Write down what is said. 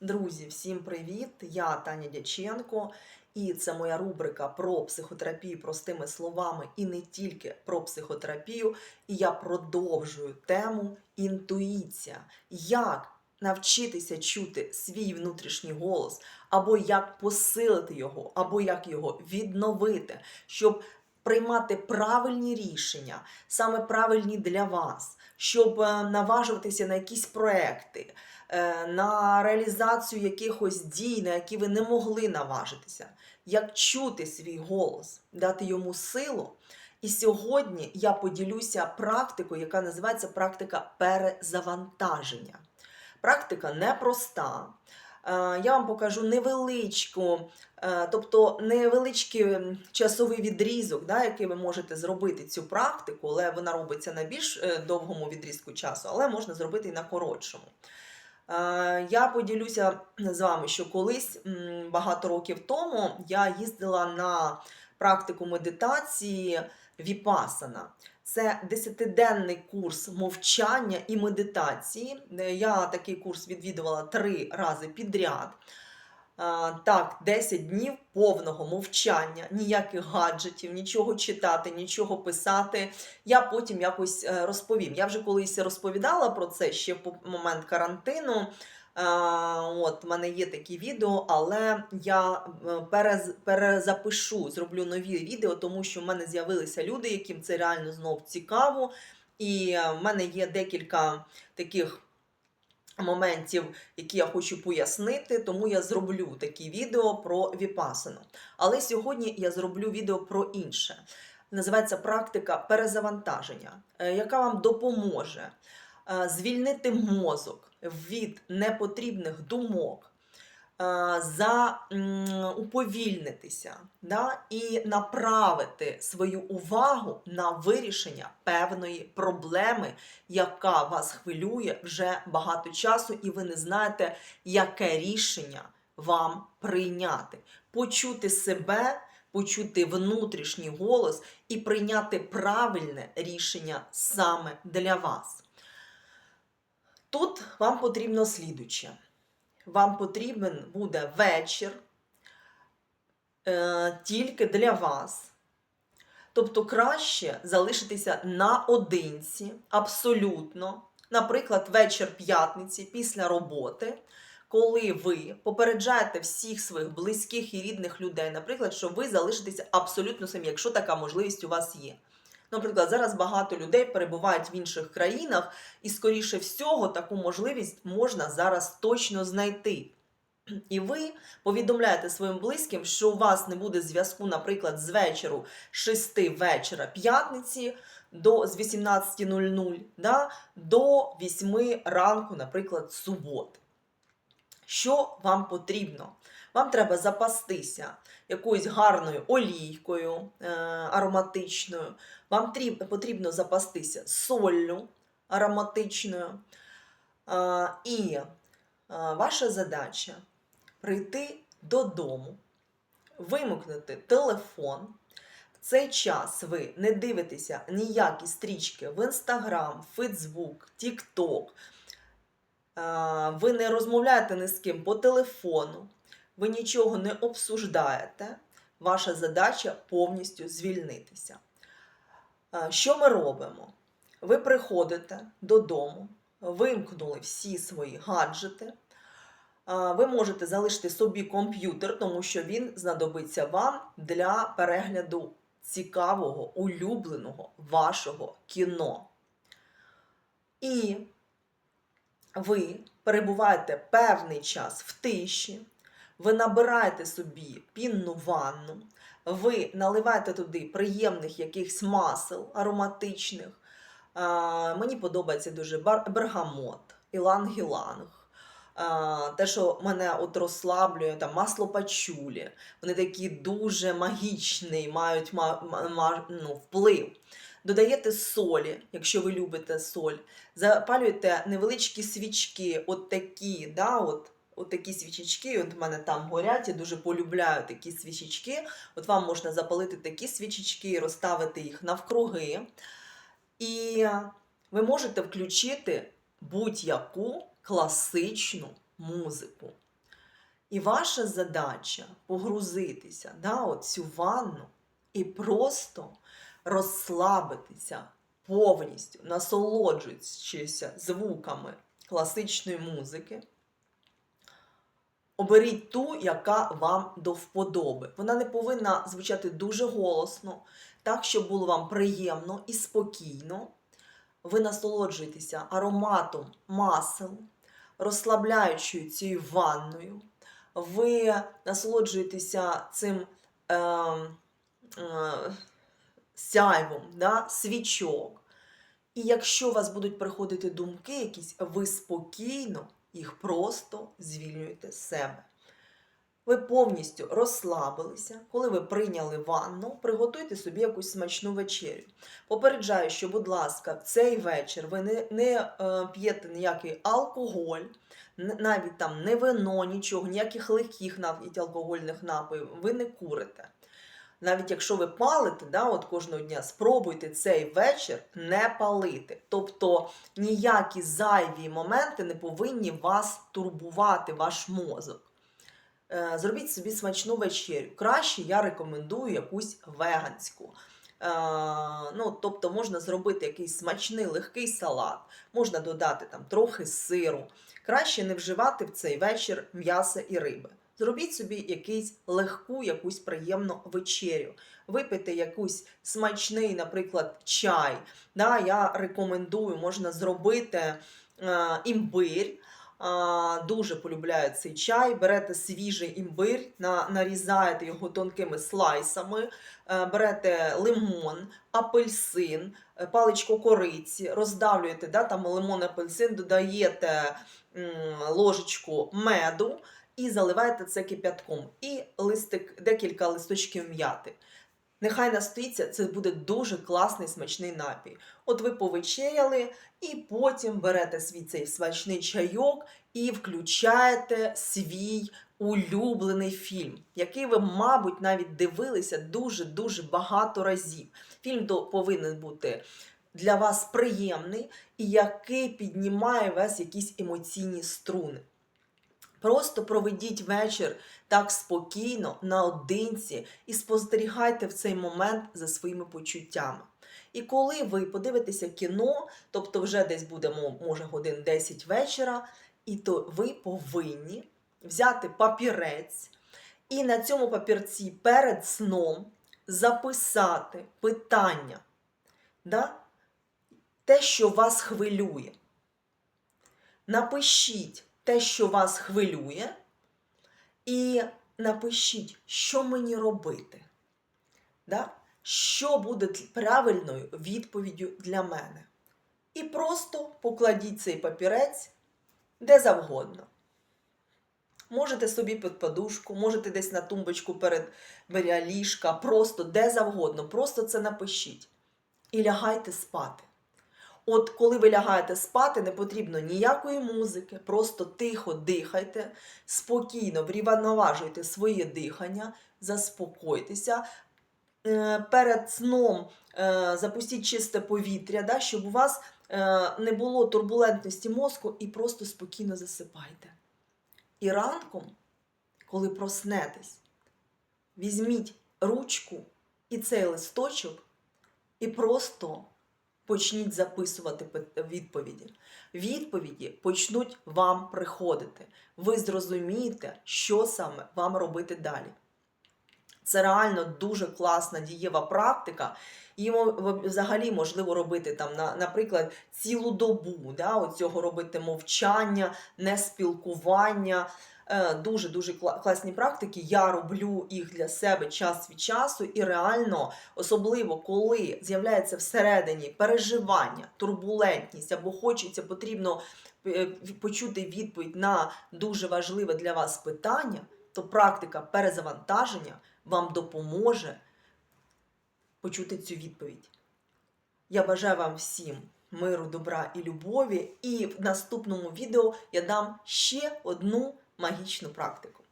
Друзі, всім привіт! Я Таня Дяченко, і це моя рубрика про психотерапію простими словами і не тільки про психотерапію. І я продовжую тему інтуїція. Як навчитися чути свій внутрішній голос, або як посилити його, або як його відновити, щоб приймати правильні рішення, саме правильні для вас, щоб е, наважуватися на якісь проекти, на реалізацію якихось дій, на які ви не могли наважитися, як чути свій голос, дати йому силу. І сьогодні я поділюся практикою, яка називається практика перезавантаження. Практика непроста. Е, Я вам покажу невеличку, е, тобто невеличкий часовий відрізок, да, який ви можете зробити цю практику, але вона робиться на більш е, довгому відрізку часу, але можна зробити і на коротшому. Е, Я поділюся з вами, що колись багато років тому я їздила на практику медитації Віпасана. Це десятиденний курс мовчання і медитації. Е, Я такий курс відвідувала три рази підряд. Так, 10 днів повного мовчання, ніяких гаджетів, нічого читати, нічого писати. Я потім якось е, розповім. Я вже колись розповідала про це ще в момент карантину. От, в мене є такі відео, але я е, перез, перезапишу, зроблю нові відео, тому що в мене з'явилися люди, яким це реально знов цікаво. І е, в мене є декілька таких моментів, які я хочу пояснити, тому я зроблю такі відео про віпасину. Але сьогодні я зроблю відео про інше. Називається практика перезавантаження, е, яка вам допоможе е, звільнити мозок від непотрібних думок, за уповільнитися да, і направити свою увагу на вирішення певної проблеми, яка вас хвилює вже багато часу, і ви не знаєте, яке рішення вам прийняти. Почути себе, почути внутрішній голос і прийняти правильне рішення саме для вас. Тут вам потрібно слідуче. Вам потрібен буде вечір е, тільки для вас. Тобто краще залишитися наодинці, абсолютно. Наприклад, вечір п'ятниці після роботи, коли ви попереджаєте всіх своїх близьких і рідних людей, наприклад, що ви залишитеся абсолютно самі, якщо така можливість у вас є. Наприклад, зараз багато людей перебувають в інших країнах, і, скоріше всього, таку можливість можна зараз точно знайти. І ви повідомляєте своїм близьким, що у вас не буде зв'язку, наприклад, з вечору 6 вечора п'ятниці до з 18.00 да, до 8 ранку, наприклад, суботи. Що вам потрібно? Вам треба запастися якоюсь гарною олійкою е, ароматичною. Вам потрібно запастися соллю ароматичною. Е, і е, ваша задача прийти додому, вимкнути телефон. В цей час ви не дивитеся ніякі стрічки в Інстаграм, Фейсбук, Тікток. Ви не розмовляєте ні з ким по телефону, ви нічого не обсуждаєте. Ваша задача повністю звільнитися. Що ми робимо? Ви приходите додому, вимкнули всі свої гаджети. Ви можете залишити собі комп'ютер, тому що він знадобиться вам для перегляду цікавого, улюбленого вашого кіно. І ви перебуваєте певний час в тиші, ви набираєте собі пінну ванну, ви наливаєте туди приємних якихось масел ароматичних. Мені подобається дуже бергамот, іланг-іланг. Те, що мене от розслаблює, там масло пачулі. Вони такі дуже магічний, мають ма- ма- ма- ну, вплив. Додаєте солі, якщо ви любите соль, запалюєте невеличкі свічки, от такі, да, от, от свічечки, от в мене там горять, я дуже полюбляю такі свічечки. От вам можна запалити такі свічечки, розставити їх навкруги. І ви можете включити будь-яку класичну музику. І ваша задача погрузитися да, от цю ванну і просто розслабитися повністю, насолоджуючися звуками класичної музики. Оберіть ту, яка вам до вподоби. Вона не повинна звучати дуже голосно, так, щоб було вам приємно і спокійно. Ви насолоджуєтеся ароматом масел, розслабляючою цією ванною. Ви насолоджуєтеся цим е, е, сяйвом да, свічок. І якщо у вас будуть приходити думки якісь, ви спокійно їх просто звільнюєте з себе. Ви повністю розслабилися, коли ви прийняли ванну, приготуйте собі якусь смачну вечерю. Попереджаю, що, будь ласка, в цей вечір ви не, не е, п'єте ніякий алкоголь, навіть там не вино, нічого, ніяких легких навіть алкогольних напоїв, ви не курите. Навіть якщо ви палите, да, от кожного дня, спробуйте цей вечір не палити. Тобто ніякі зайві моменти не повинні вас турбувати, ваш мозок. Е, Зробіть собі смачну вечерю. Краще я рекомендую якусь веганську. Е, Ну, тобто можна зробити якийсь смачний легкий салат, можна додати там трохи сиру. Краще не вживати в цей вечір м'яса і риби. Зробіть собі якийсь легку, якусь приємну вечерю. Випийте якийсь смачний, наприклад, чай. Да, я рекомендую, можна зробити е, імбирь. Дуже полюбляю цей чай. Берете свіжий імбир, на, нарізаєте його тонкими слайсами, е, берете лимон, апельсин, е, паличку кориці, роздавлюєте да, там лимон, апельсин, додаєте ложечку меду і заливаєте це кип'ятком. І листик, декілька листочків м'яти. Нехай настоїться, це буде дуже класний смачний напій. От ви повечеряли, і потім берете свій цей смачний чайок і включаєте свій улюблений фільм, який ви, мабуть, навіть дивилися дуже-дуже багато разів. Фільм то повинен бути для вас приємний і який піднімає вас якісь емоційні струни. Просто проведіть вечір так спокійно, наодинці, і спостерігайте в цей момент за своїми почуттями. І коли ви подивитеся кіно, тобто вже десь будемо, може, годин 10 вечора, і то ви повинні взяти папірець і на цьому папірці перед сном записати питання, да? те, що вас хвилює. Напишіть те, що вас хвилює, і напишіть, що мені робити. Да? Що буде правильною відповіддю для мене. І просто покладіть цей папірець де завгодно. Можете собі під подушку, можете десь на тумбочку перед беря ліжка, просто де завгодно, просто це напишіть. І лягайте спати. От коли ви лягаєте спати, не потрібно ніякої музики, просто тихо дихайте, спокійно врівноважуйте своє дихання, заспокойтеся. Е, Перед сном е, запустіть чисте повітря, да, щоб у вас е, не було турбулентності мозку і просто спокійно засипайте. І ранком, коли проснетесь, візьміть ручку і цей листочок і просто почніть записувати відповіді. Відповіді почнуть вам приходити. Ви зрозумієте, що саме вам робити далі. Це реально дуже класна дієва практика. І взагалі можливо робити там, наприклад, цілу добу. Да, от цього робити мовчання, не спілкування. Е, Дуже дуже класні практики. Я роблю їх для себе час від часу, і реально, особливо коли з'являється всередині переживання, турбулентність або хочеться потрібно е, почути відповідь на дуже важливе для вас питання, то практика перезавантаження вам допоможе почути цю відповідь. Я бажаю вам всім миру, добра і любові. І в наступному відео я дам ще одну магічну практику.